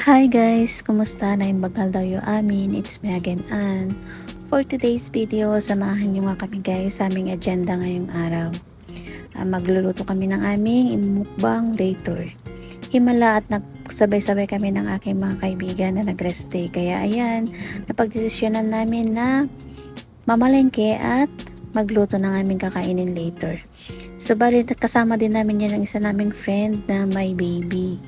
Hi guys! Kumusta? Naimbagal daw yung amin. It's me again, Ann. For today's video, samahan nyo nga kami guys sa aming agenda ngayong araw. Ah, magluluto kami ng aming imukbang day tour. Himala at nagsabay-sabay kami ng aking mga kaibigan na nag-rest day. Kaya ayan, napagdesisyonan namin na mamalengke at magluto ng aming kakainin later. So, bali, kasama din namin yan ng isa naming friend na may baby.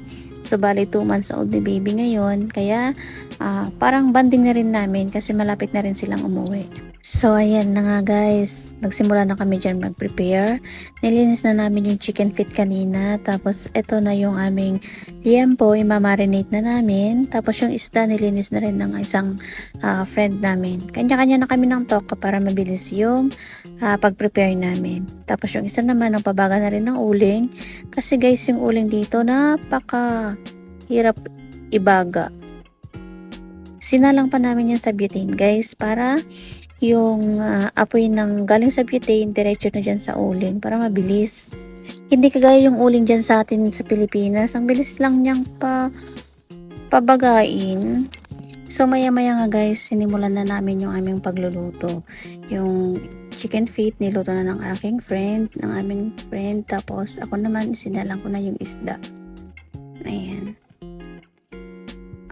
So, bali 2 months old ni baby ngayon. Kaya, ah, parang banding na rin namin kasi malapit na rin silang umuwi. So, ayan na nga guys. Nagsimula na kami dyan mag-prepare. Nilinis na namin yung chicken feet kanina. Tapos, ito na yung aming liempo. Imamarinate na namin. Tapos, yung isda nilinis na rin ng isang ah, friend namin. Kanya-kanya na kami ng toka para mabilis yung ah, pag-prepare namin. Tapos, yung isa naman, ang pabaga na rin ng uling. Kasi guys, yung uling dito, napaka hirap ibaga. Sinalang pa namin yan sa butane, guys, para yung ah, apoy ng galing sa butane, diretso na dyan sa uling para mabilis. Hindi kagaya yung uling dyan sa atin sa Pilipinas. Ang bilis lang niyang pa, pabagain. So, maya-maya nga guys, sinimulan na namin yung aming pagluluto. Yung chicken feet, niluto na ng aking friend, ng aming friend. Tapos, ako naman, sinalang ko na yung isda. Ayan.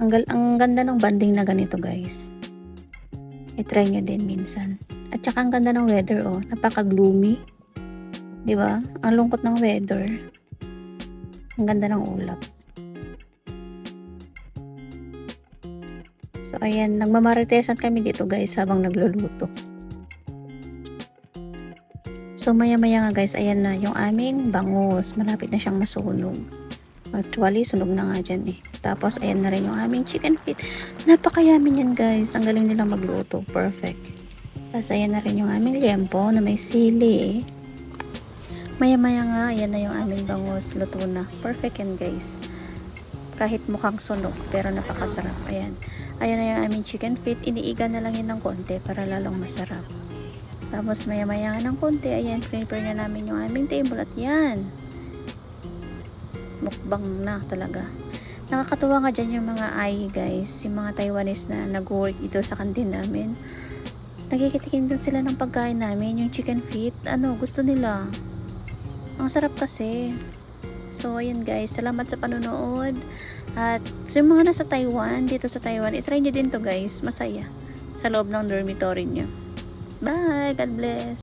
Ang, ang ganda ng banding na ganito guys. I-try nyo din minsan. At saka ang ganda ng weather oh. Napaka-gloomy. Ba? Ang lungkot ng weather. Ang ganda ng ulap. So, ayan. Nagmamaritesan kami dito guys habang nagluluto. So, maya-maya nga guys, ayan na yung aming bangus. Malapit na siyang masunog. Actually, sunog na nga dyan eh. Tapos, ayan na rin yung aming chicken feet. Napakayamin yan guys. Ang galing nilang magluto. Perfect. Tapos, ayan na rin yung aming liempo na may sili. Maya-maya nga, ayan na yung aming bangus. Luto na. Perfect yan guys. Kahit mukhang sunog, pero napakasarap. Ayan. Ayan na yung aming chicken feet. Iniiga na lang yun ng konti para lalong masarap. Tapos, maya-maya nga ng konti. Ayan, prepare na namin yung aming table. At yan. Mukbang na talaga. Nakakatuwa nga dyan yung mga AI guys, yung mga Taiwanese na nag-work ito sa kantin namin. Nagkikitikim din sila ng pagkain namin, yung chicken feet. Ano, gusto nila. Ang sarap kasi. So, ayun guys, salamat sa panonood. At sa mga nasa Taiwan, dito sa Taiwan, itry nyo din to guys. Masaya. Sa loob ng dormitory nyo. Bye! God bless!